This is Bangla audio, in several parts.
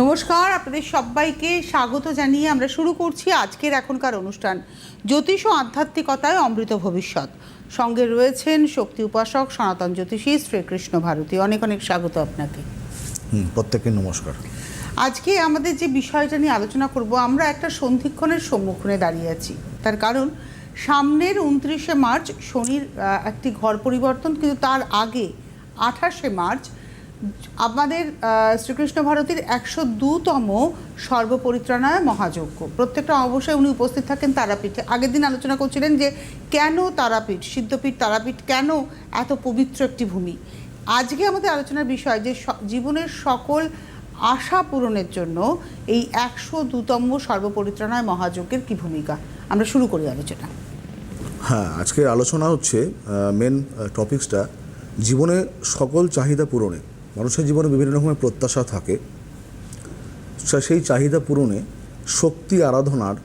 নমস্কার আপনাদের সবাইকে স্বাগত জানিয়ে আমরা শুরু করছি আজকের এখনকার অনুষ্ঠান জ্যোতিষ ও আধ্যাত্মিকতায় অমৃত ভবিষ্যৎ। সঙ্গে রয়েছেন শক্তি উপাসক সনাতন জ্যোতিষী শ্রীকৃষ্ণ ভারতী। অনেক অনেক স্বাগত আপনাকে। প্রত্যেককে নমস্কার। আজকে আমাদের যে বিষয়টা নিয়ে আলোচনা করব আমরা একটা সন্ধিক্ষণের সম্মুখীনে দাঁড়িয়ে আছি। তার কারণ সামনের উনত্রিশে মার্চ শনির একটি ঘর পরিবর্তন কিন্তু তার আগে আঠাশে মার্চ আমাদের শ্রীকৃষ্ণ ভারতীর একশো দুতম সর্বপরিত্রাণায় মহাযজ্ঞ। প্রত্যেকটা অবশ্যই উনি উপস্থিত থাকেন তারাপীঠে। আগের দিন আলোচনা করছিলেন যে, কেন তারাপীঠ, সিদ্ধপীঠ তারাপীঠ কেন এত পবিত্র একটি ভূমি? আজকে আমাদের আলোচনার বিষয় যে জীবনের সকল আশা পূরণের জন্য এই একশো দুতম সর্বপরিত্রাণায় মহাযজ্ঞের কি ভূমিকা? আমরা শুরু করি আলোচনা। হ্যাঁ আজকের আলোচনা হচ্ছে মেন টপিকসটা জীবনে সকল চাহিদা পূরণে মানুষের জীবনে বিভিন্ন রকমের প্রত্যাশা থাকে। সেই চাহিদা পূরণে শক্তি আরাধনার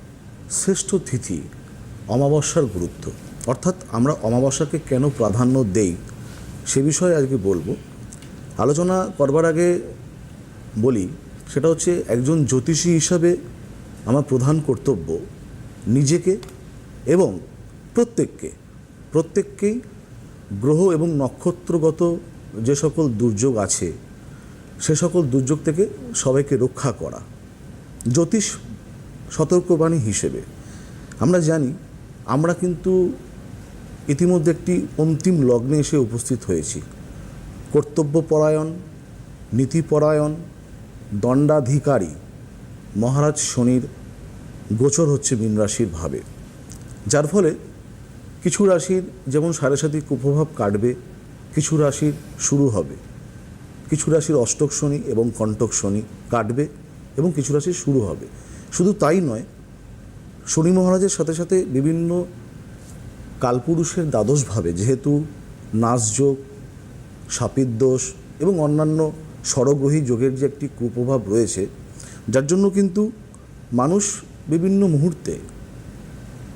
শ্রেষ্ঠ তিথি অমাবস্যার গুরুত্ব। অর্থাৎ আমরা অমাবস্যাকে কেন প্রাধান্য দেই সে বিষয়ে আজকে বলব। আলোচনা করবার আগে বলি, সেটা হচ্ছে একজন জ্যোতিষী হিসাবে আমার প্রধান কর্তব্য নিজেকে এবং প্রত্যেককে। প্রত্যেককেই গ্রহ এবং নক্ষত্রগত যে সকল দুর্যোগ আছে, সে সকল দুর্যোগ থেকে সবাইকে রক্ষা করা। জ্যোতিষ সতর্কবাণী হিসেবে আমরা জানি, আমরা কিন্তু ইতিমধ্যে একটি অন্তিম লগ্নে এসে উপস্থিত হয়েছি। কর্তব্যপরায়ণ, নীতিপরায়ণ, দণ্ডাধিকারী মহারাজ শনির গোচর হচ্ছে মীন রাশির ভাবে। যার ফলে কিছু রাশির যেমন সাড়ে সাতি কুপ্রভাব কাটবে কিছু রাশির শুরু হবে। কিছু রাশির অষ্টক শনি এবং কণ্টক শনি কাটবে এবং কিছু রাশির শুরু হবে। শুধু তাই নয়, শনি মহারাজের সাথে সাথে বিভিন্ন কালপুরুষের দ্বাদশভাবে যেহেতু নাচযোগ সাপির দোষ এবং অন্যান্য স্বরগ্রহী যোগের যে একটি কুপ্রভাব রয়েছে, যার জন্য কিন্তু মানুষ বিভিন্ন মুহূর্তে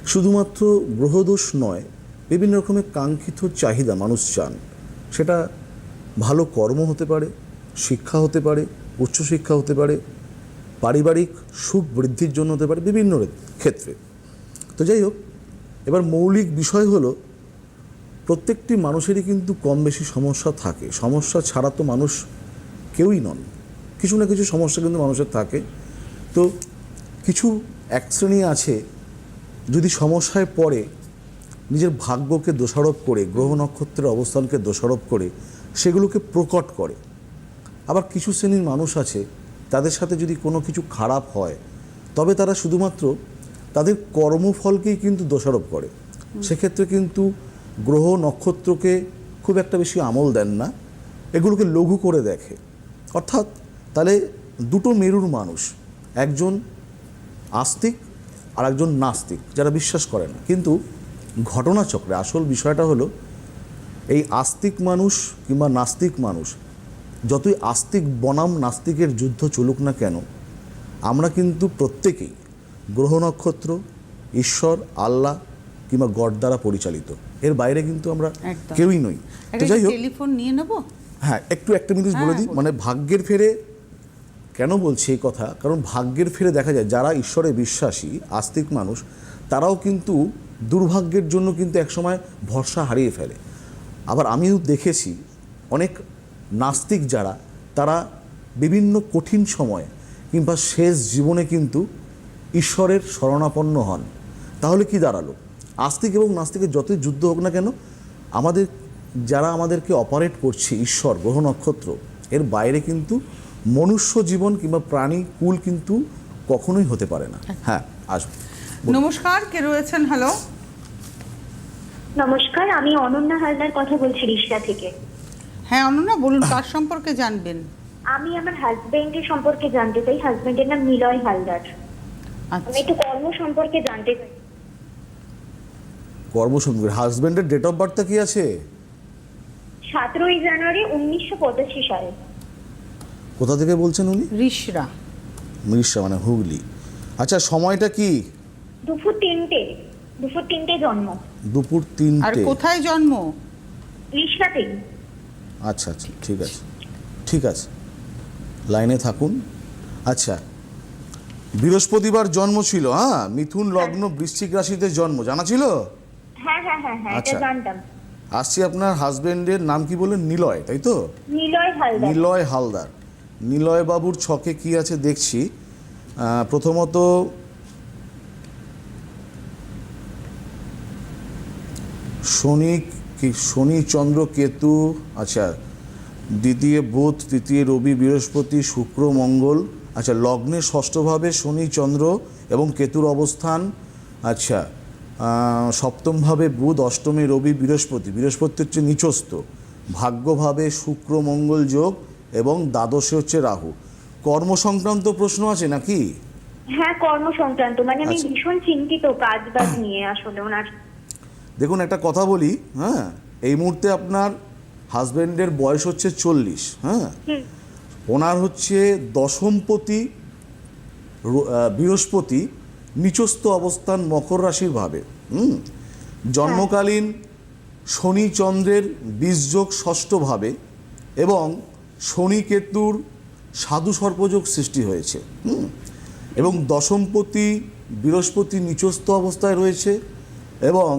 শুধুমাত্র গ্রহদোষ নয়, বিভিন্ন রকমের কাঙ্ক্ষিত চাহিদা মানুষ চান। সেটা ভালো কর্ম হতে পারে, শিক্ষা হতে পারে, উচ্চশিক্ষা হতে পারে, পারিবারিক সুখ বৃদ্ধির জন্য হতে পারে, বিভিন্ন ক্ষেত্রে। তো যাই হোক, এবার মৌলিক বিষয় হলো, প্রত্যেকটি মানুষেরই কিন্তু কম বেশি সমস্যা থাকে। সমস্যা ছাড়া তো মানুষ কেউই নন। কিছু না কিছু সমস্যা কিন্তু মানুষের থাকে। তো কিছু এক শ্রেণি আছে, যদি সমস্যায় পড়ে নিজের ভাগ্যকে দোষারোপ করে গ্রহ নক্ষত্রের অবস্থানকে দোষারোপ করে সেগুলোকে প্রকট করে। আবার কিছু শ্রেণির মানুষ আছে তাদের সাথে যদি কোনো কিছু খারাপ হয় তবে তারা শুধুমাত্র তাদের কর্মফলকেই কিন্তু দোষারোপ করে। সেক্ষেত্রে কিন্তু গ্রহ নক্ষত্রকে খুব একটা বেশি আমল দেন না এগুলোকে লঘু করে দেখে। অর্থাৎ তাহলে দুটো মেরুর মানুষ একজন আস্তিক আর একজন নাস্তিক যারা বিশ্বাস করে না। কিন্তু ঘটনাচক্রে আসল বিষয়টা হলো এই আস্তিক মানুষ কিংবা নাস্তিক মানুষ যতই আস্তিক বনাম নাস্তিকের যুদ্ধ চলুক না কেন আমরা কিন্তু প্রত্যেকেই গ্রহ নক্ষত্র ঈশ্বর আল্লাহ কিংবা গড দ্বারা পরিচালিত। এর বাইরে কিন্তু আমরা কেউই নই। তো যাই হোক। টেলিফোন নিয়ে নেব? হ্যাঁ একটু একটা মিনিট বলে দিই। হ্যাঁ, মানে ভাগ্যের ফেরে কেন বলছি এই কথা? কারণ ভাগ্যের ফেরে দেখা যায় যারা ঈশ্বরে বিশ্বাসী আস্তিক মানুষ তারাও কিন্তু দুর্ভাগ্যের জন্য কিন্তু একসময় ভরসা হারিয়ে ফেলে। আবার আমিও দেখেছি অনেক নাস্তিক যারা তারা বিভিন্ন কঠিন সময়ে কিংবা শেষ জীবনে কিন্তু ঈশ্বরের শরণাপন্ন হন। তাহলে কি দাঁড়াল? আস্তিক এবং নাস্তিকের যতই যুদ্ধ হোক না কেন আমাদের যারা আমাদেরকে অপারেট করছে ঈশ্বর গ্রহ নক্ষত্র এর বাইরে কিন্তু মনুষ্য জীবন কিংবা প্রাণী কুল কিন্তু কখনোই হতে পারে না। হ্যাঁ আসব। নমস্কার কে রয়েছেন? হ্যালো নমস্কার আমি অনন্যা হালদার কথা বলছি রিশরা থেকে। হ্যাঁ অনন্যা বলুন কার সম্পর্কে জানবেন? আমি আমার হাজবেন্ডের সম্পর্কে জানতে চাই। হাজবেন্ডের নাম নিলয় হালদার। আমি আচ্ছা। একটু কর্ম সম্পর্কে জানতে চাই। কর্মসংস্থান হাজব্যান্ডের ডেট অফ বার্থটা কি আছে? সতেরোই জানুয়ারি উনিশশো পঁচাশি সালে। কোথা থেকে বলছেন উনি? ঋষরা মিরিশা মানে হুগলি। আচ্ছা সময়টা কি? দুপুর তিনটে দুপুর তিনটে জন্ম। দুপুর আর তিনটে কোথায় জন্ম? রিশরাতেই আচ্ছা আচ্ছা ঠিক আছে ঠিক আছে লাইনে থাকুন। আচ্ছা বৃহস্পতিবার জন্ম ছিল হ্যাঁ? মিথুন লগ্ন বৃশ্চিক রাশিতে জন্ম জানা ছিল? হ্যাঁ হ্যাঁ হ্যাঁ হ্যাঁ এটা আচ্ছা। জানতাম। আসছি আপনার হাজবেন্ডের নাম কি বললেন? নিলয় তাই তো? নিলয় হালদার। নিলয় হালদার। নিলয় বাবুর ছকে কি আছে দেখছি। প্রথমত শনি কি শনি চন্দ্র কেতু আচ্ছা দ্বিতীয় বুধ তৃতীয় রবি বৃহস্পতি শুক্র মঙ্গল আচ্ছা লগ্নে ষষ্ঠভাবে শনি চন্দ্র এবং কেতুর অবস্থান আচ্ছা সপ্তমভাবে বুধ অষ্টমে রবি বৃহস্পতি বৃহস্পতি হচ্ছে নিচস্থ ভাগ্যভাবে শুক্র মঙ্গল যোগ এবং দ্বাদশে হচ্ছে রাহু কর্ম সংক্রান্ত প্রশ্ন আছে নাকি হ্যাঁ কর্ম সংক্রান্ত মানে আমি আচ্ছা। ভীষণ চিন্তিত কাজ বাজ নিয়ে আসলে ওনার দেখুন একটা কথা বলি হ্যাঁ? এই মুহূর্তে আপনার হাজবেন্ডের বয়স হচ্ছে চল্লিশ হ্যাঁ? ওনার হচ্ছে দশমপতি বৃহস্পতি নিচস্থ অবস্থান মকর রাশির ভাবে হুম? জন্মকালীন শনি চন্দ্রের বীজযোগ ষষ্ঠভাবে এবং শনি কেতুর সাধু সর্পযোগ সৃষ্টি হয়েছে হুম? এবং দশমপতি বৃহস্পতি নিচস্থ অবস্থায় রয়েছে এবং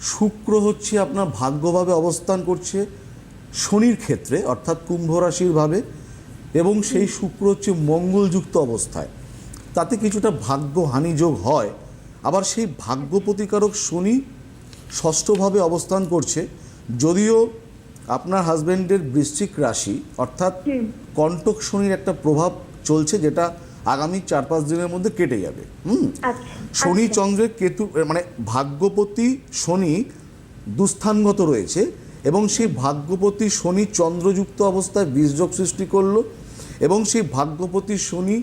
শুক্র হচ্ছে আপনার ভাগ্যভাবে অবস্থান করছে শনির ক্ষেত্রে অর্থাৎ কুম্ভ রাশির ভাবে এবং সেই শুক্র হচ্ছে মঙ্গলযুক্ত অবস্থায়। তাতে কিছুটা ভাগ্য হানিযোগ হয়। আবার সেই ভাগ্য প্রতিকারক শনি ষষ্ঠভাবে অবস্থান করছে। যদিও আপনার হাজবেন্ডের বৃশ্চিক রাশি অর্থাৎ কণ্টক শনির একটা প্রভাব চলছে যেটা আগামী চার পাঁচ দিনের মধ্যে কেটে যাবে হুম? আচ্ছা শনি আচ্ছা। চন্দ্রের কেতু মানে ভাগ্যপতি শনি দুস্থানগত রয়েছে এবং সেই ভাগ্যপতি শনি চন্দ্রযুক্ত অবস্থায় বীজযোগ সৃষ্টি করল এবং সেই ভাগ্যপতি শনি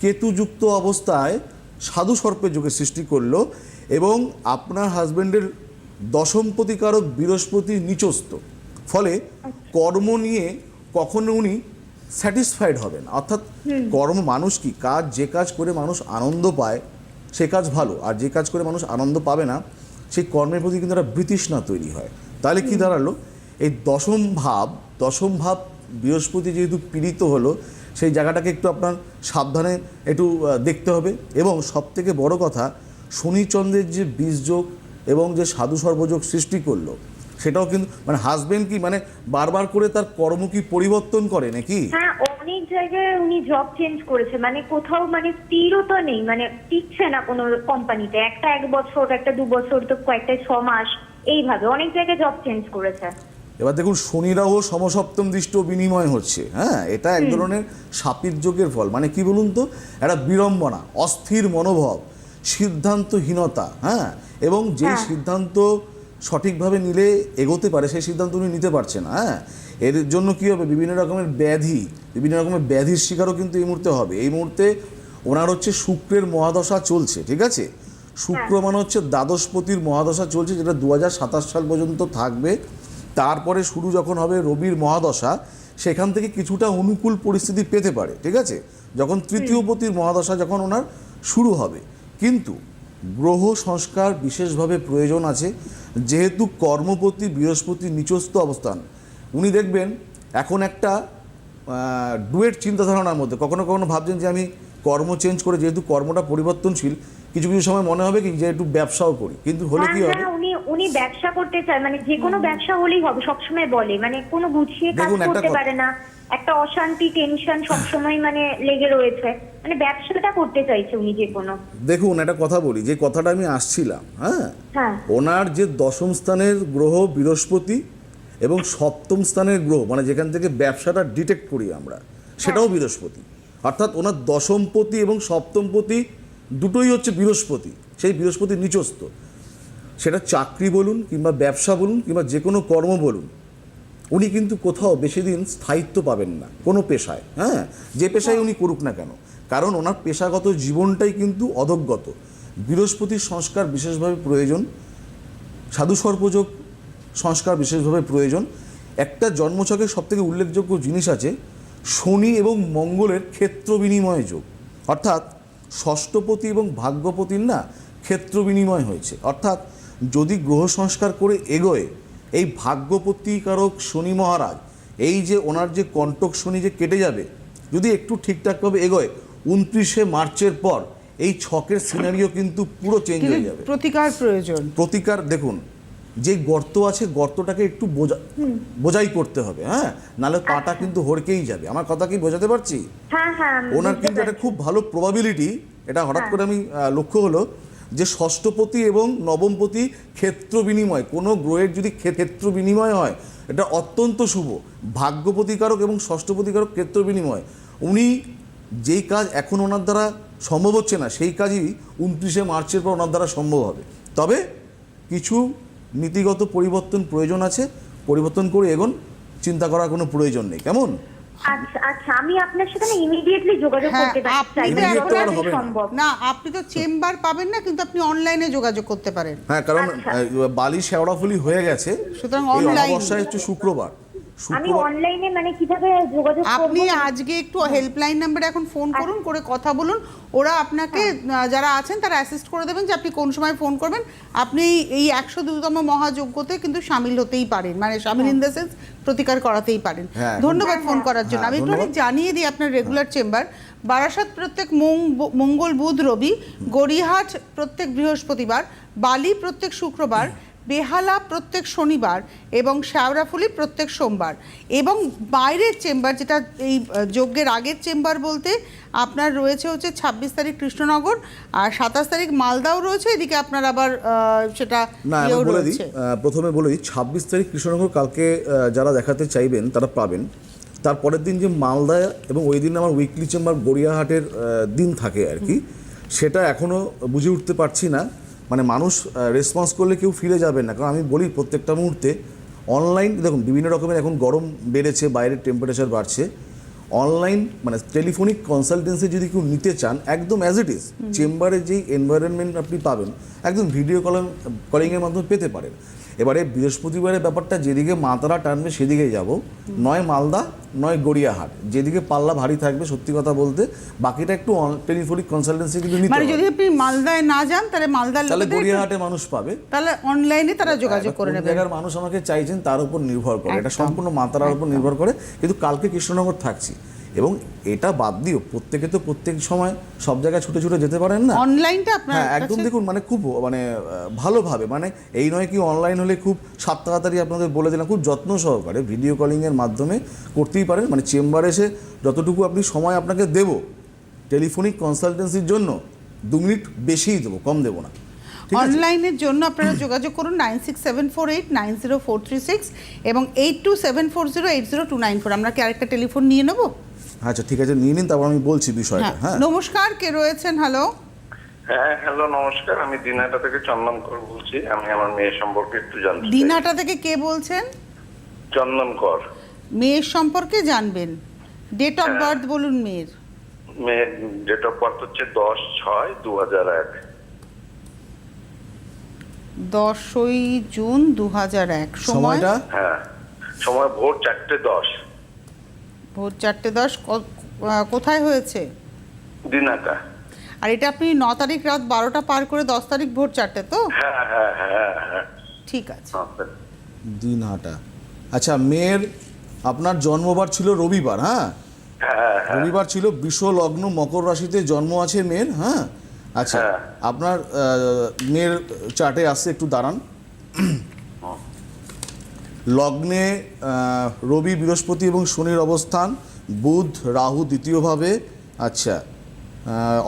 কেতুযুক্ত অবস্থায় সাধু সর্পের যোগে সৃষ্টি করল এবং আপনার হাজবেন্ডের দশমপতিকারক বৃহস্পতি নিচস্থ। ফলে কর্ম নিয়ে কখনো উনি স্যাটিসফাইড হবেন। অর্থাৎ কর্ম মানুষ কি? কাজ যে কাজ করে মানুষ আনন্দ পায় সে কাজ ভালো। আর যে কাজ করে মানুষ আনন্দ পাবে না সেই কর্মের প্রতি কিন্তু একটা বৃতৃষ্ণা তৈরি হয়। তাহলে কি দাঁড়াল? এই দশম ভাব দশম ভাব বৃহস্পতি যেহেতু পীড়িত হলো সেই জায়গাটাকে একটু আপনার সাবধানে একটু দেখতে হবে। এবং সবথেকে বড় কথা শনিচন্দ্রের যে বীজযোগ এবং যে সাধু সর্বযোগ সৃষ্টি করল সেটাও কিন্তু মানে হাজবেন্ড কি মানে বারবার করে তার কর্ম কি পরিবর্তন করে নাকি? হ্যাঁ অনেক জায়গায় উনি জব চেঞ্জ করেছে মানে কোথাও মানে স্থিরতা নেই মানে টিকছে না কোনো কোম্পানিতে একটা এক বছর একটা দু বছর তো কয়েকটা ছ মাস এইভাবে অনেক জায়গায় জব চেঞ্জ করেছে। এবার দেখুন শনিরাও সমসপ্তম দৃষ্ট বিনিময় হচ্ছে হ্যাঁ? এটা এক ধরনের সাপির যোগের ফল। মানে কি বলুন তো? একটা বিড়ম্বনা অস্থির মনোভাব সিদ্ধান্তহীনতা হ্যাঁ? এবং যে হ্যাঁ। সিদ্ধান্ত সঠিকভাবে নিলে এগোতে পারে সেই সিদ্ধান্ত উনি নিতে পারছে না হ্যাঁ? এর জন্য কি হবে? বিভিন্ন রকমের ব্যাধি বিভিন্ন রকমের ব্যাধির শিকারও কিন্তু এই মুহূর্তে হবে। এই মুহূর্তে ওনার হচ্ছে শুক্রের মহাদশা চলছে ঠিক আছে? শুক্র মানে হচ্ছে দ্বাদশপতির মহাদশা চলছে যেটা দু হাজার সাতাশ সাল পর্যন্ত থাকবে। তারপরে শুরু যখন হবে রবির মহাদশা সেখান থেকে কিছুটা অনুকূল পরিস্থিতি পেতে পারে ঠিক আছে? যখন তৃতীয় পতির মহাদশা যখন ওনার শুরু হবে। কিন্তু গ্রহ সংস্কার বিশেষভাবে প্রয়োজন আছে যেহেতু কর্মপতি বৃহস্পতি নিচস্থ অবস্থান। উনি দেখবেন এখন একটা ডুয়েট চিন্তাধারণার মধ্যে। কখনো কখনো ভাবছেন যে আমি কর্ম চেঞ্জ করে যেহেতু কর্মটা পরিবর্তনশীল কিছু কিছু সময় মনে হবে কি যে একটু ব্যবসাও করি। কিন্তু হলে হ্যাঁ কি হবে? হ্যাঁ উনি ব্যবসা করতে চায় মানে যে কোনো ব্যবসা হলেই হবে সবসময় বলে মানে কোনো গুছিয়ে কাজ দেখুন, একটা করতে কথা- পারে না একটা অশান্তি টেনশন সবসময় মানে লেগে রয়েছে মানে ব্যবসাটা করতে চাইছে উনি যে কোনো। দেখুন একটা কথা বলি যে কথাটা আমি আসছিলাম হ্যাঁ? হ্যাঁ। ওনার যে দশম স্থানের গ্রহ বৃহস্পতি এবং সপ্তম স্থানের গ্রহ মানে যেখান থেকে ব্যবসাটা ডিটেক্ট করি আমরা সেটাও বৃহস্পতি। অর্থাৎ ওনার দশমপতি এবং সপ্তমপতি দুটোই হচ্ছে বৃহস্পতি সেই বৃহস্পতি নিচস্থ। সেটা চাকরি বলুন কিংবা ব্যবসা বলুন কিংবা যে কোনো কর্ম বলুন, উনি কিন্তু কোথাও বেশি দিন স্থায়িত্ব পাবেন না, কোনো পেশায় হ্যাঁ? যে পেশায় উনি করুক না কেন। কারণ ওনার পেশাগত জীবনটাই কিন্তু অধগত। বৃহস্পতির সংস্কার বিশেষভাবে প্রয়োজন, সাধু সর্পযোগ সংস্কার বিশেষভাবে প্রয়োজন। একটা জন্মছকের সবথেকে উল্লেখযোগ্য জিনিস আছে, শনি এবং মঙ্গলের ক্ষেত্র বিনিময় যোগ। অর্থাৎ ষষ্ঠপতি এবং ভাগ্যপতির না ক্ষেত্র বিনিময় হয়েছে। অর্থাৎ যদি গ্রহ সংস্কার করে এগোয় এই ভাগ্যপতিকারক শনি মহারাজ এই যে ওনার যে কণ্টক শনি যে কেটে যাবে যদি একটু ঠিকঠাকভাবে এগোয় উনত্রিশে মার্চের পর এই ছকের সিনারিও কিন্তু পুরো চেঞ্জ হয়ে যাবে। প্রতিকার প্রয়োজন। প্রতিকার দেখুন যে গর্ত আছে গর্তটাকে একটু বোঝা বোঝাই করতে হবে হ্যাঁ? নাহলে পাটা কিন্তু হড়কেই যাবে। আমার কথা কি বোঝাতে পারছি? হ্যাঁ হ্যাঁ ওনার কিন্তু একটা খুব ভালো প্রবাবিলিটি এটা হঠাৎ করে আমি লক্ষ্য হলো যে ষষ্ঠপতি এবং নবমপতি ক্ষেত্র বিনিময় কোনো গ্রহের যদি ক্ষেত্র বিনিময় হয়, এটা অত্যন্ত শুভ। ভাগ্য প্রতিকারক এবং ষষ্ঠ প্রতিকারক ক্ষেত্র বিনিময় উনি যেই কাজ এখন ওনার দ্বারা সম্ভব হচ্ছে না, সেই কাজই উনত্রিশে মার্চের পর ওনার দ্বারা সম্ভব হবে। তবে কিছু নীতিগত পরিবর্তন প্রয়োজন আছে। পরিবর্তন করে এগোন, চিন্তা করার কোনো প্রয়োজন নেই। কেমন? আচ্ছা আচ্ছা আমি আপনার সাথে ইমিডিয়েটলি যোগাযোগ হ্যাঁ, করতে চাই না। আপনি তো চেম্বার পাবেন না কিন্তু আপনি অনলাইনে যোগাযোগ করতে পারেন। হ্যাঁ কারণ আচ্ছা। আহ, বালি শেওড়াফুলি হয়ে গেছে। সুতরাং অনলাইন শুক্রবার। আমি অনলাইনে মানে কীভাবে যোগাযোগ আপনি আজকে একটু হেল্পলাইন নাম্বারে এখন ফোন করুন করে কথা বলুন। ওরা আপনাকে যারা আছেন তারা অ্যাসিস্ট করে দেবেন যে আপনি কোন সময় ফোন করবেন। আপনি এই- একশো দুতম মহাযজ্ঞতে কিন্তু সামিল হতেই পারেন। মানে সামিল ইন দ্য সেন্স প্রতিকার করাতেই পারেন। হ্যাঁ। ধন্যবাদ ফোন করার জন্য। হ্যাঁ, আমি একটু জানিয়ে দিই আপনার রেগুলার চেম্বার বারাসাত প্রত্যেক মঙ্গল বুধ রবি গড়িয়াহাট প্রত্যেক বৃহস্পতিবার বালি প্রত্যেক শুক্রবার বেহালা প্রত্যেক শনিবার এবং শ্যাওড়াফুলি প্রত্যেক সোমবার এবং বাইরের চেম্বার যেটা এই যজ্ঞের আগের চেম্বার বলতে আপনার রয়েছে হচ্ছে ছাব্বিশ তারিখ কৃষ্ণনগর আর সাতাশ তারিখ মালদাও রয়েছে এদিকে আপনার আবার সেটা না বলে দিই প্রথমে বলে দিই ছাব্বিশ তারিখ কৃষ্ণনগর কালকে যারা দেখাতে চাইবেন তারা পাবেন। তারপরের দিন যে মালদা এবং ওই দিন আমার উইকলি চেম্বার গড়িয়াহাটের দিন থাকে আর কি। সেটা এখনও বুঝে উঠতে পারছি না। মানে মানুষ রেসপন্স করলে কেউ ফিরে যাবেন না। কারণ আমি বলি প্রত্যেকটা মুহূর্তে অনলাইন দেখুন বিভিন্ন রকমের এখন গরম বেড়েছে বাইরের টেম্পারেচার বাড়ছে। অনলাইন মানে টেলিফোনিক কনসালটেন্সি যদি কেউ নিতে চান একদম অ্যাজ ইট ইজ চেম্বারে যেই এনভায়রনমেন্ট আপনি পাবেন একদম ভিডিও কলিং কলিংয়ের মাধ্যমে পেতে পারেন। এবারে বৃহস্পতিবারের ব্যাপারটা যেদিকে মাতারা টানবে সেদিকে যাব। নয় মালদা নয় গড়িয়াহাট। যেদিকে পাল্লা ভারী থাকবে সত্যি কথা বলতে বাকিটা একটু টেলিফোনিক কনসালটেন্সি কিন্তু নিতে মানে যদি আপনি মালদায় না যান তাহলে মালদার তাহলে গড়িয়াহাটে মানুষ পাবে। তাহলে অনলাইনে তারা যোগাযোগ করে নেবেন জায়গার মানুষ আমাকে চাইছেন তার উপর নির্ভর করে। এটা সম্পূর্ণ মাতারার উপর নির্ভর করে। কিন্তু কালকে কৃষ্ণনগর থাকছি। এবং এটা বাদ দিও প্রত্যেকে তো প্রত্যেক সময় সব জায়গায় ছুটে ছুটে যেতে পারেন না। অনলাইনটা আপনার হ্যাঁ একদম দেখুন মানে খুব মানে ভালোভাবে মানে এই নয় কি অনলাইন হলে খুব সাত তাড়াতাড়ি আপনাদের বলে দিলাম খুব যত্ন সহকারে ভিডিও কলিংয়ের মাধ্যমে করতেই পারেন মানে চেম্বারে এসে যতটুকু আপনি সময় আপনাকে দেবো টেলিফোনিক কনসালটেন্সির জন্য দু মিনিট বেশিই দেবো কম দেবো না। অনলাইনের জন্য আপনারা যোগাযোগ করুন nine six seven four eight nine zero four three six এবং eight two seven four zero eight zero two nine four. আমরা কি আরেকটা টেলিফোন নিয়ে নেব? আচ্ছা ঠিক আছে নিয়ে নিন তারপর আমি বলছি বিষয়টা হ্যাঁ। হ্যাঁ। নমস্কার কে রয়েছেন? হ্যালো হ্যাঁ হ্যালো নমস্কার। আমি দিনহাটা থেকে চন্দনকর বলছি। আমি আমার মেয়ে সম্পর্কে একটু জানতে চাই। দিনহাটা থেকে কে বলছেন? চন্দনকর মেয়ের সম্পর্কে জানবেন। Date of. বার্থ বলুন মেয়ের। মেয়ের ডেট অফ বার্থ হচ্ছে দশ ছয় দু হাজার এক। দশই জুন দু হাজার এক। সময়? সময়টা? হ্যাঁ। সময় ভোর চারটে দশ। ভোর চারটে দশ ক- কোথায় হয়েছে? দিনহাটা আর এটা আপনি ন তারিখ রাত বারোটা পার করে দশ তারিখ ভোর চারটে তো? হ্যাঁ হ্যাঁ হ্যাঁ হ্যাঁ। ঠিক আছে। আচ্ছা। দিনহাটা। আচ্ছা মেয়ের আপনার জন্মবার ছিল রবিবার হ্যাঁ? রবিবার ছিল বিষ লগ্ন মকর রাশিতে জন্ম আছে মেয়ের হ্যাঁ? আচ্ছা। আপনার মেয়ের চার্টে আসছে একটু দাঁড়ান। লগ্নে রবি বৃহস্পতি এবং শনির অবস্থান বুধ রাহু দ্বিতীয়ভাবে আচ্ছা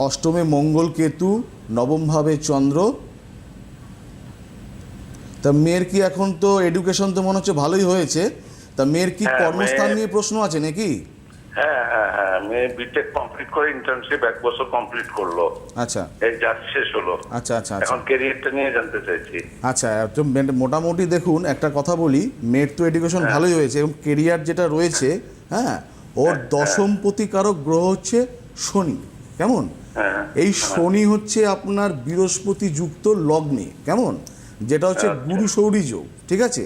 অষ্টমে মঙ্গল কেতু নবমভাবে চন্দ্র। তা মেয়ের কি এখন তো এডুকেশন তো মনে হচ্ছে ভালোই হয়েছে। তা মেয়ের কি হ্যাঁ, কর্মস্থান নিয়ে প্রশ্ন আছে নাকি? হ্যাঁ হ্যাঁ হ্যাঁ মেয়ে বিটেক কমপ্লিট করে ইন্টার্নশিপ এক বছর কমপ্লিট করল। আচ্ছা। এই যা শেষ হলো। আচ্ছা আচ্ছা আচ্ছা। এখন ক্যারিয়ারটা নিয়ে জানতে চাইছি। আচ্ছা মোটামুটি দেখুন একটা কথা বলি মেয়ের তো এডুকেশন ভালোই হয়েছে এবং কেরিয়ার যেটা রয়েছে হ্যাঁ ওর দশম প্রতিকারক গ্রহ হচ্ছে শনি কেমন? হ্যাঁ এই শনি হচ্ছে আপনার বৃহস্পতি যুক্ত লগ্নে কেমন? যেটা হচ্ছে গুরু সৌরি যোগ ঠিক আছে?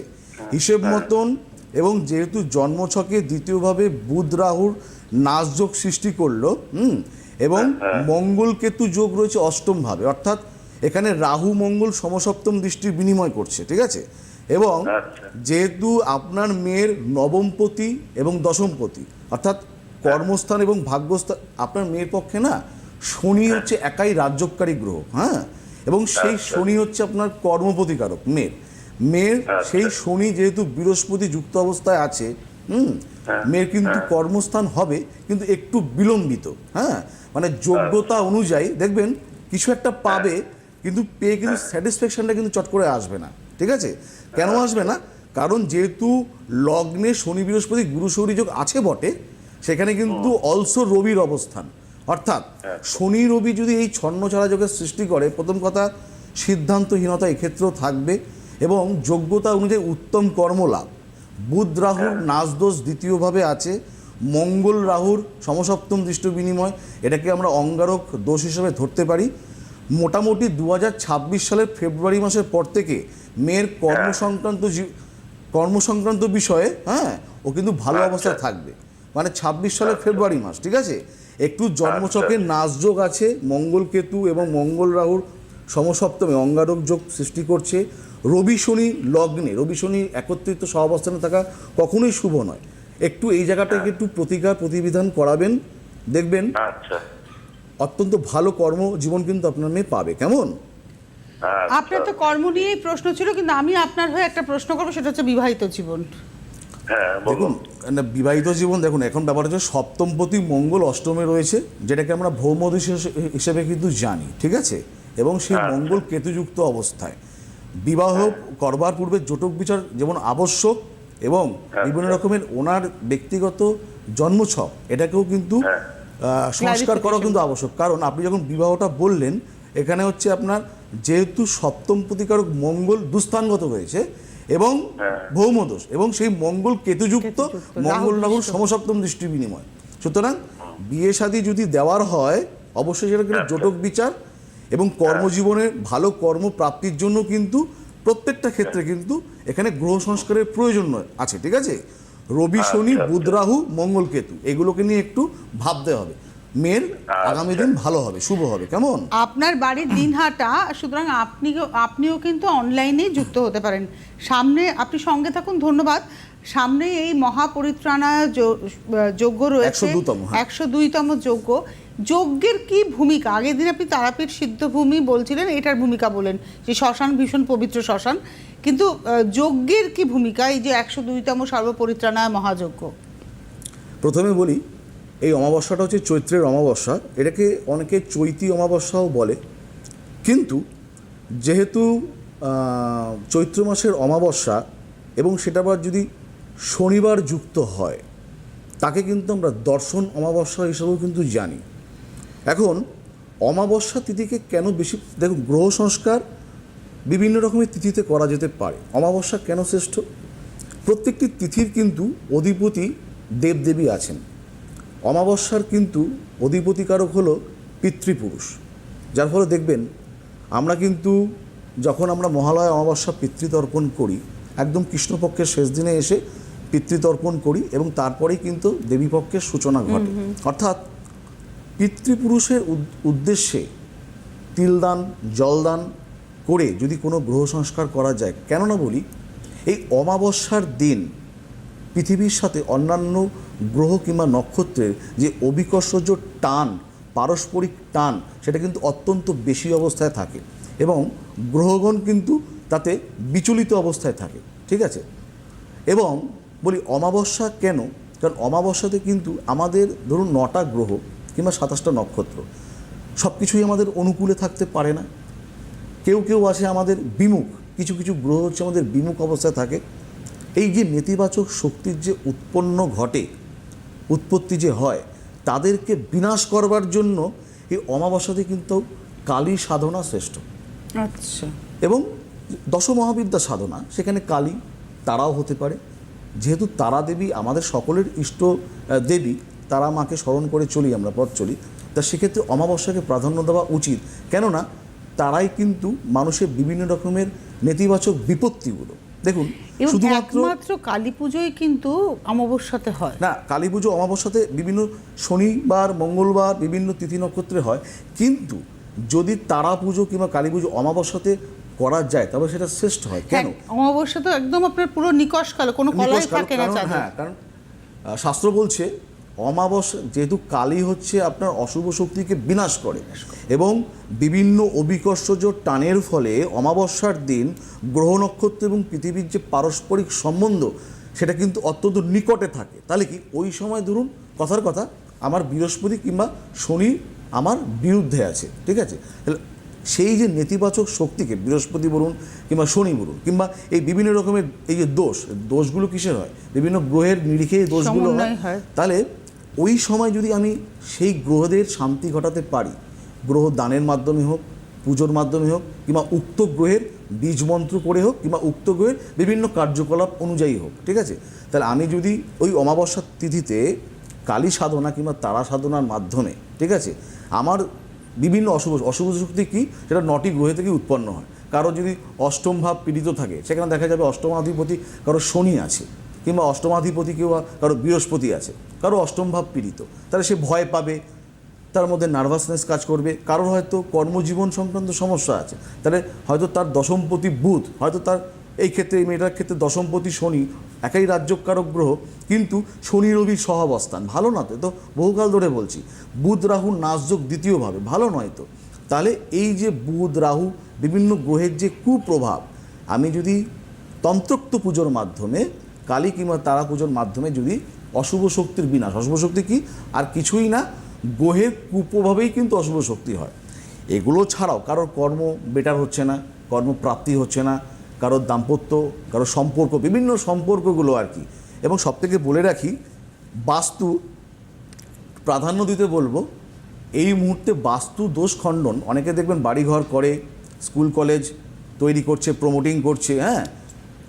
হিসেব মতন এবং যেহেতু জন্মছকে দ্বিতীয়ভাবে বুধ রাহুর নাচ যোগ সৃষ্টি করল হুম এবং মঙ্গল কেতু যোগ রয়েছে অষ্টম ভাবে অর্থাৎ এখানে রাহু মঙ্গল সমসপ্তম দৃষ্টির বিনিময় করছে ঠিক আছে? এবং আচ্ছা। যেহেতু আপনার মেয়ের নবমপতি এবং দশমপতি অর্থাৎ কর্মস্থান এবং ভাগ্যস্থান আপনার মেয়ের পক্ষে না শনি হচ্ছে একাই রাজ্যকারী গ্রহ হ্যাঁ? এবং সেই আচ্ছা। শনি হচ্ছে আপনার কর্মপ্রতিকারক মেয়ের। মেয়ের আচ্ছা। সেই শনি যেহেতু বৃহস্পতি যুক্ত অবস্থায় আছে হুম হ্যাঁ, মেয়ের কিন্তু কর্মস্থান হবে কিন্তু একটু বিলম্বিত হ্যাঁ মানে যোগ্যতা আচ্ছা। অনুযায়ী দেখবেন কিছু একটা পাবে হ্যাঁ। কিন্তু পেয়ে কিন্তু স্যাটিসফ্যাকশনটা কিন্তু চট করে আসবে না ঠিক আছে কেন আচ্ছা। আসবে না কারণ যেহেতু লগ্নে শনি বৃহস্পতি গুরু যোগ আছে বটে সেখানে কিন্তু অলসো রবির অবস্থান অর্থাৎ হ্যাঁ। শনি রবি যদি এই ছন্ন ছাড়া যোগের সৃষ্টি করে প্রথম কথা সিদ্ধান্তহীনতা এক্ষেত্রেও থাকবে এবং যোগ্যতা অনুযায়ী উত্তম কর্মলাভ। বুধ রাহুর নাচদোষ দ্বিতীয়ভাবে আছে মঙ্গল রাহুর সমসপ্তম দৃষ্টি বিনিময় এটাকে আমরা অঙ্গারক দোষ হিসেবে ধরতে পারি। মোটামুটি দু হাজার ছাব্বিশ সালের ফেব্রুয়ারি মাসের পর থেকে মেয়ের কর্মসংক্রান্ত কর্মসংক্রান্ত বিষয়ে হ্যাঁ ও কিন্তু ভালো আচ্ছা। অবস্থায় থাকবে। মানে ছাব্বিশ সালের ফেব্রুয়ারি মাস ঠিক আছে? একটু জন্মচকের নাচযোগ আছে মঙ্গল কেতু এবং মঙ্গল রাহুর সমসপ্তমে অঙ্গারক যোগ সৃষ্টি করছে। রবি শনি লগ্নে রবি শনি একত্রিত সহাবস্থানে থাকা কখনোই শুভ নয়। একটু এই জায়গাটাকে একটু প্রতিকার প্রতিবিধান করাবেন দেখবেন। আচ্ছা। অত্যন্ত ভালো কর্ম জীবন কিন্তু আপনার মেয়ে পাবে কেমন? আচ্ছা। আপনার তো কর্ম নিয়েই প্রশ্ন ছিল কিন্তু আমি আপনার হয়ে একটা প্রশ্ন করব সেটা হচ্ছে বিবাহিত জীবন। হ্যাঁ দেখুন না, বিবাহিত জীবন দেখুন এখন ব্যাপার হচ্ছে সপ্তমপতি মঙ্গল অষ্টমে রয়েছে যেটাকে আমরা ভৌমদিশ হিসেবে কিন্তু জানি ঠিক আছে? এবং সেই আচ্ছা। মঙ্গল কেতুযুক্ত অবস্থায়। বিবাহ করবার পূর্বে জটক বিচার যেমন আবশ্যক এবং বিভিন্ন রকমের ওনার ব্যক্তিগত জন্মছক এটাকেও কিন্তু হ্যাঁ। আহ, সংস্কার করা কিন্তু আবশ্যক কারণ আপনি যখন বিবাহটা বললেন এখানে হচ্ছে আপনার যেহেতু সপ্তম প্রতিকারক মঙ্গল দুস্থানগত হয়েছে এবং হ্যাঁ। ভৌমদোষ এবং সেই মঙ্গল কেতুযুক্ত মঙ্গল রাহু রাহুর দৃষ্ট। সমসপ্তম দৃষ্টি বিনিময় সুতরাং বিয়ে শাদী যদি দেওয়ার হয় অবশ্যই সেটা কিন্তু জটক বিচার এবং কর্মজীবনের ভালো কর্মপ্রাপ্তির জন্য কিন্তু প্রত্যেকটা ক্ষেত্রে কিন্তু এখানে গ্রহ সংস্কারের প্রয়োজন আছে ঠিক আছে? রবি শনি আচ্ছা, বুধ রাহু মঙ্গল কেতু এগুলোকে নিয়ে একটু ভাবতে হবে। মেয়ের আগামী দিন ভালো হবে শুভ হবে কেমন? আপনার বাড়ির দিনহাটা সুতরাং আপনি আপনিও কিন্তু অনলাইনে যুক্ত হতে পারেন। সামনে আপনি সঙ্গে থাকুন ধন্যবাদ। সামনে এই মহাপরিত্রাণা য- যজ্ঞ রয়েছে। 102তম, হ্যাঁ। একশো দুইতম যজ্ঞ যজ্ঞের কি ভূমিকা? আগের দিন আপনি তারাপীঠ সিদ্ধভূমি বলছিলেন এটার ভূমিকা বলেন যে শ্মশান ভীষণ পবিত্র শ্মশান। কিন্তু যজ্ঞের কি ভূমিকা? এই যে একশো দুইতম সর্বপরিত্রাণায় মহাযজ্ঞ। প্রথমে বলি এই অমাবস্যাটা হচ্ছে চৈত্রের অমাবস্যা। এটাকে অনেকে চৈতি অমাবস্যাও বলে। কিন্তু যেহেতু চৈত্র মাসের অমাবস্যা এবং সেটা আবার যদি শনিবার যুক্ত হয়। তাকে কিন্তু আমরা দর্শন অমাবস্যা হিসেবেও কিন্তু জানি। এখন, অমাবস্যা তিথিকে কেন বেশি, দেখুন, গ্রহ সংস্কার বিভিন্ন রকমের তিথিতে করা যেতে পারে। অমাবস্যা কেন শ্রেষ্ঠ? প্রত্যেকটি তিথির কিন্তু অধিপতি দেবদেবী আছেন। অমাবস্যার কিন্তু অধিপতিকারক হলো পিতৃপুরুষ। যার ফলে দেখবেন, আমরা কিন্তু যখন আমরা মহালয়া অমাবস্যা পিতৃতর্পণ করি, একদম কৃষ্ণপক্ষের শেষ দিনে এসে পিতৃতর্পণ করি এবং তারপরেই কিন্তু দেবীপক্ষের সূচনা ঘটে। অর্থাৎ পিতৃপুরুষের উদ্দেশ্যে তিলদান জলদান করে যদি কোনো গ্রহ সংস্কার করা যায় কেননা বলি এই অমাবস্যার দিন পৃথিবীর সাথে অন্যান্য গ্রহ কিংবা নক্ষত্রের যে অভিকর্ষজ টান পারস্পরিক টান সেটা কিন্তু অত্যন্ত বেশি অবস্থায় থাকে এবং গ্রহগণ কিন্তু তাতে বিচলিত অবস্থায় থাকে। ঠিক আছে? এবং বলি অমাবস্যা কেন? কারণ অমাবস্যাতে কিন্তু আমাদের ধরুন নটা গ্রহ কিংবা সাতাশটা নক্ষত্র সব কিছুই আমাদের অনুকূলে থাকতে পারে না। কেউ কেউ আছে আমাদের বিমুখ কিছু কিছু গ্রহ হচ্ছে আমাদের বিমুখ অবস্থায় থাকে। এই যে নেতিবাচক শক্তির যে উৎপন্ন ঘটে উৎপত্তি যে হয় তাদেরকে বিনাশ করবার জন্য এই অমাবস্যাতে কিন্তু কালী সাধনা শ্রেষ্ঠ। আচ্ছা। এবং দশ মহাবিদ্যা সাধনা সেখানে কালী তারাও হতে পারে। যেহেতু তারা দেবী আমাদের সকলের ইষ্ট দেবী তারা মাকে স্মরণ করে চলি আমরা পথ চলি। তা সেক্ষেত্রে অমাবস্যাকে প্রাধান্য দেওয়া উচিত। কেননা তারাই কিন্তু মানুষের বিভিন্ন রকমের নেতিবাচক বিপত্তিগুলো। দেখুন শুধুমাত্র একমাত্র কালী পুজোই কিন্তু অমাবস্যাতে হয়। না কালী পুজো অমাবস্যাতে বিভিন্ন শনিবার মঙ্গলবার বিভিন্ন তিথি নক্ষত্রে হয়। কিন্তু যদি তারা পুজো কিংবা কালী পুজো অমাবস্যাতে করা যায় তবে সেটা শ্রেষ্ঠ হয়। কেন? হ্যাঁ, অমাবস্যা তো একদম আপনার পুরো নিকশ কালো কোনো কলাই থাকে না হ্যাঁ কারণ শাস্ত্র বলছে অমাবস্যা যেহেতু কালী হচ্ছে আপনার অশুভ শক্তিকে বিনাশ করে এবং বিভিন্ন অভিকর্ষজ টানের ফলে অমাবস্যার দিন গ্রহ নক্ষত্র এবং পৃথিবীর যে পারস্পরিক সম্বন্ধ সেটা কিন্তু অত্যন্ত নিকটে থাকে। তাহলে কি ওই সময় ধরুন কথার কথা আমার বৃহস্পতি কিংবা শনি আমার বিরুদ্ধে আছে ঠিক আছে? তাহলে সেই যে নেতিবাচক শক্তিকে বৃহস্পতি বলুন কিংবা শনি বলুন কিংবা এই বিভিন্ন রকমের এই যে দোষ দোষগুলো কিসের হয়? বিভিন্ন গ্রহের নিরিখে এই দোষগুলো হয়। হয়। তাহলে ওই সময় যদি আমি সেই গ্রহদের শান্তি ঘটাতে পারি গ্রহ দানের মাধ্যমে হোক পুজোর মাধ্যমে হোক কিংবা উক্ত গ্রহের বীজ মন্ত্র করে হোক কিংবা উক্ত গ্রহের বিভিন্ন কার্যকলাপ অনুযায়ী হোক ঠিক আছে? তাহলে আমি যদি ওই অমাবস্যার তিথিতে কালী সাধনা কিংবা তারা সাধনার মাধ্যমে ঠিক আছে? আমার বিভিন্ন অশুভ অশুভ শক্তি কী? সেটা নটি গ্রহে থেকে উৎপন্ন হয়। কারও যদি অষ্টম ভাব পীড়িত থাকে, সেখানে দেখা যাবে অষ্টমাধিপতি কারও শনি আছে, কিংবা অষ্টমাধিপতি কেউ কারও বৃহস্পতি আছে। কারও অষ্টম ভাব পীড়িত, তাহলে সে ভয় পাবে, তার মধ্যে নার্ভাসনেস কাজ করবে। কারোর হয়তো কর্মজীবন সংক্রান্ত সমস্যা আছে, তাহলে হয়তো তার দশমপতি বুধ, হয়তো তার এই ক্ষেত্রে এই মেয়েটার ক্ষেত্রে দশমপতি শনি একাই রাজ্যকারক গ্রহ, কিন্তু শনি রবির সহাবস্থান ভালো না তো? বহুকাল ধরে বলছি, বুধ রাহু নাচযোগ দ্বিতীয়ভাবে, ভালো নয় তো? তাহলে এই যে বুধ রাহু, বিভিন্ন গ্রহের যে কুপ্রভাব, আমি যদি তন্ত্রোক্ত পুজোর মাধ্যমে, কালী কিংবা তারা পুজোর মাধ্যমে যদি অশুভ শক্তির বিনাশ, অশুভ শক্তি কি? আর কিছুই না, গ্রহের কুপ্রভাবেই কিন্তু অশুভ শক্তি হয়। এগুলো ছাড়াও কারোর কর্ম বেটার হচ্ছে না, কর্মপ্রাপ্তি হচ্ছে না কারোর দাম্পত্য, কারোর সম্পর্ক, বিভিন্ন সম্পর্কগুলো আর কি। এবং সবথেকে বলে রাখি, বাস্তু, প্রাধান্য দিতে বলব, এই মুহূর্তে বাস্তু দোষ খণ্ডন, অনেকে দেখবেন বাড়িঘর করে, স্কুল, কলেজ তৈরি করছে প্রমোটিং করছে হ্যাঁ?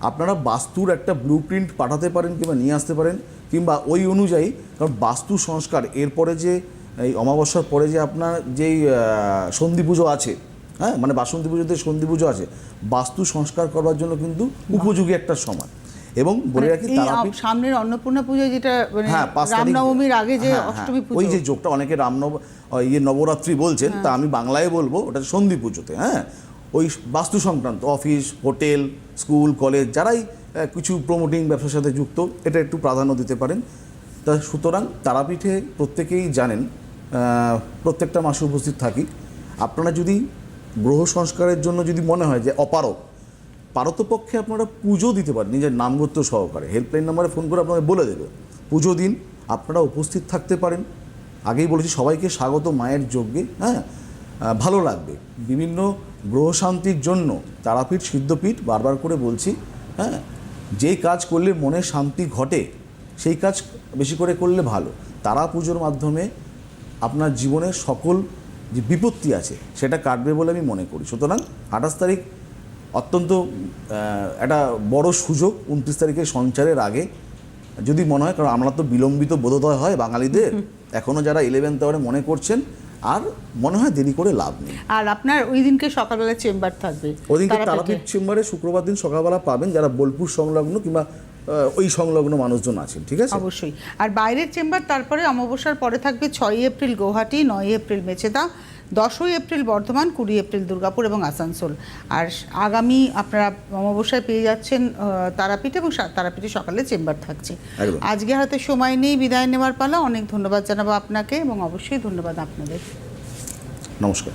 আপনারা বাস্তুর একটা ব্লু প্রিন্ট পাঠাতে পারেন কিংবা নিয়ে আসতে পারেন, কিংবা ওই অনুযায়ী, কারণ বাস্তু সংস্কার, এরপরে যে, এই অমাবস্যার পরে যে আপনার যেই সন্ধি পুজো আছে হ্যাঁ মানে বাসন্তী পুজোতে সন্ধি পুজো আছে। বাস্তু সংস্কার করবার জন্য কিন্তু উপযোগী একটা সময়। এবং বলে রাখি মানে আ- সামনের অন্নপূর্ণা পুজো যেটা মানে হ্যাঁ রামনবমীর আগে যে হ্যাঁ, হ্যাঁ, অষ্টমী পুজো। ওই যে যোগটা অনেকে রামনব ইয়ে নবরাত্রি বলছেন তা আমি বাংলায় বলব ওটা সন্ধি পুজোতে হ্যাঁ। ওই বাস্তু সংক্রান্ত অফিস হোটেল স্কুল কলেজ যারাই কিছু প্রমোটিং ব্যবসার সাথে যুক্ত এটা একটু প্রাধান্য দিতে পারেন। তা সুতরাং তারাপীঠে প্রত্যেকেই জানেন প্রত্যেকটা মাসে উপস্থিত থাকি। আপনারা যদি গ্রহ সংস্কারের জন্য যদি মনে হয় যে অপারক পারতপক্ষে আপনারা পুজো দিতে পারেন, নিজের নামগোত্র সহকারে। হেল্পলাইন নাম্বারে ফোন করে আপনাকে বলে দেবে। পুজো দিন, আপনারা উপস্থিত থাকতে পারেন। আগেই বলেছি, সবাইকে স্বাগত, মায়ের যজ্ঞে হ্যাঁ? ভালো লাগবে। বিভিন্ন গ্রহ শান্তির জন্য তারাপীঠ, সিদ্ধপীঠ, বারবার করে বলছি হ্যাঁ? যেই কাজ করলে মনে শান্তি ঘটে, সেই কাজ বেশি করে করলে ভালো। তারা পুজোর মাধ্যমে আপনার জীবনের সকল যে বিপত্তি আছে সেটা কাটবে বলে আমি মনে করি। সুতরাং আঠাশ তারিখ অত্যন্ত একটা বড় সুযোগ উনত্রিশ তারিখের সঞ্চারের আগে। যদি মনে হয় কারণ আমরা তো বিলম্বিত বোধোদয় হয় বাঙালিদের এখনও যারা ইলেভেন্থ আওয়ারে মনে করছেন আর মনে হয় দেরি করে লাভ নেই। আর আপনার ওই দিনকে সকালবেলা চেম্বার থাকবে। ওই দিনকে তারাপীঠ চেম্বারে শুক্রবার দিন সকালবেলা পাবেন যারা বোলপুর সংলগ্ন কিংবা ওই সংলগ্ন মানুষজন আছেন ঠিক আছে? অবশ্যই। আর বাইরের চেম্বার তারপরে অমাবস্যার পরে থাকবে ছয়ই এপ্রিল গুয়াহাটি নয় এপ্রিল মেচেদা দশই এপ্রিল বর্ধমান কুড়ি এপ্রিল দুর্গাপুর এবং আসানসোল। আর আগামী আপনারা অমাবস্যায় পেয়ে যাচ্ছেন তারাপীঠ এবং তারাপীঠে সকালে চেম্বার থাকছে। আজকে হাতে সময় নেই বিদায় নেওয়ার পালা। অনেক ধন্যবাদ জানাব আপনাকে এবং অবশ্যই ধন্যবাদ আপনাদের। নমস্কার।